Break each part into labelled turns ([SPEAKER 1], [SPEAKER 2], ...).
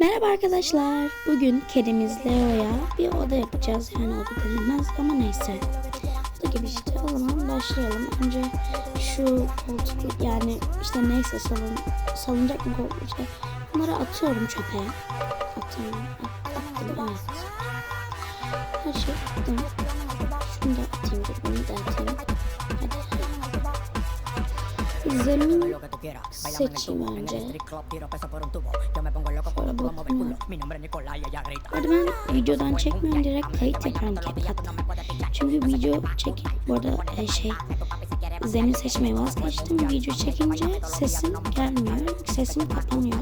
[SPEAKER 1] Merhaba arkadaşlar. Bugün kedimiz Leo'ya bir oda yapacağız. Yani oda denilmez ama neyse. Oda gibi işte. O zaman başlayalım. Önce şu koltuk yani işte neyse salın, salınacak mı koltuk işte. Bunları atıyorum çöpe. Atıyorum. At, attım evet. Her şey attım. Şunu da atayım. Bunu da atayım. Hadi. Zemin seçeyim önce. Şöyle bakayım. Hadi ben videodan çekmiyorum direkt kayıt yapıyorum CapCut'tan. Çünkü video çek bu arada e, şey zemin seçmeyi vazgeçtim. Video çekince sesim gelmiyor. Sesim kapanıyor.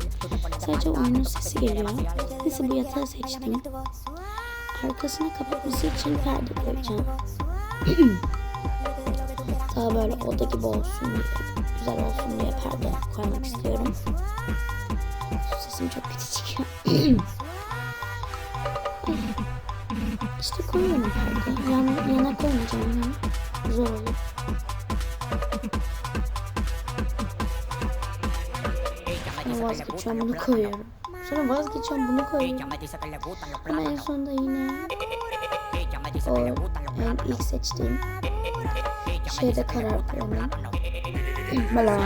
[SPEAKER 1] Sadece oyunun sesi geliyor. Neyse bu yatağı seçtim. Arkasını kapatması için perde koyacağım. Daha böyle oda gibi olsun diye, güzel olsun diye perde koymak istiyorum. Sesim çok kötü çıkıyor. işte koyuyorum perde. Yan, yana koymayacağım ya. Zor olur. Sonra vazgeçiyorum bunu koyuyorum. Sonra vazgeçiyorum bunu koyuyorum. Ama en sonunda yine o en ilk seçtiğim şeyde karar veremem. Böyle.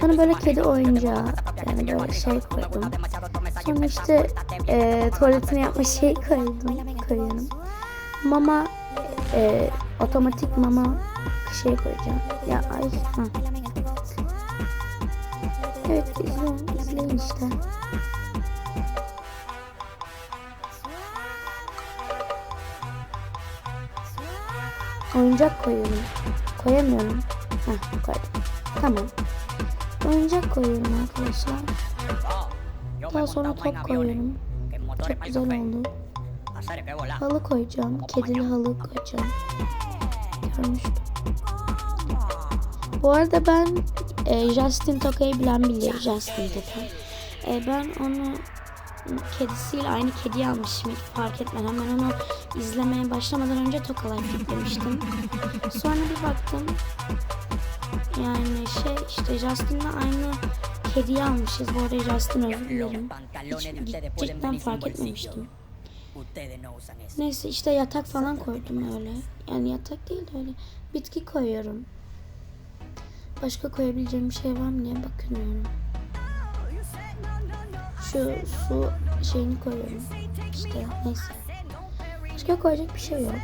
[SPEAKER 1] Sonra böyle kedi oyuncağı yani böyle şey koydum. Sonra işte e, tuvaletini yapma şey koydum. Koyuyorum. Mama e, otomatik mama şey koyacağım. Ya ay ha. Evet izleyin, izleyin işte. Oyuncak koyuyorum. Koyamıyorum. Heh, koydum. Tamam. Oyuncak koyuyorum arkadaşlar. Daha sonra top koyuyorum. Çok güzel oldu. Halı koyacağım. Kedili halı koyacağım. Görmüştüm. Bu arada ben e, Justin Toka'yı bilen bilir. Justin Toka. E, ben onu kedisiyle aynı kediyi almışım hiç fark etmeden. Ben onu izlemeye başlamadan önce Toka Life yüklemiştim. Sonra bir baktım. Yani şey işte Justin'le aynı kediyi almışız. Bu arada Justin özür dilerim. Hiç cidden fark etmemiştim. Neyse işte yatak falan koydum öyle. Yani yatak değil de öyle. Bitki koyuyorum. Başka koyabileceğim bir şey var mı diye bakıyorum. Şu su şeyini koyuyorum. İşte neyse. Başka koyacak bir şey yok.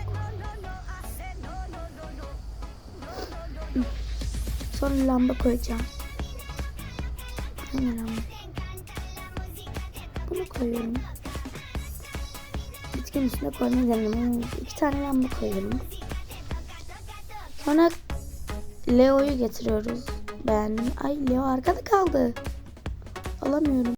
[SPEAKER 1] Sonra lamba koyacağım. Hangi lamba? Bunu koyuyorum. Bitkinin üstüne koymayı denedim. İki tane lamba koyuyorum. Sonra Leo'yu getiriyoruz. Beğendim. Ay Leo arkada kaldı. Alamıyorum.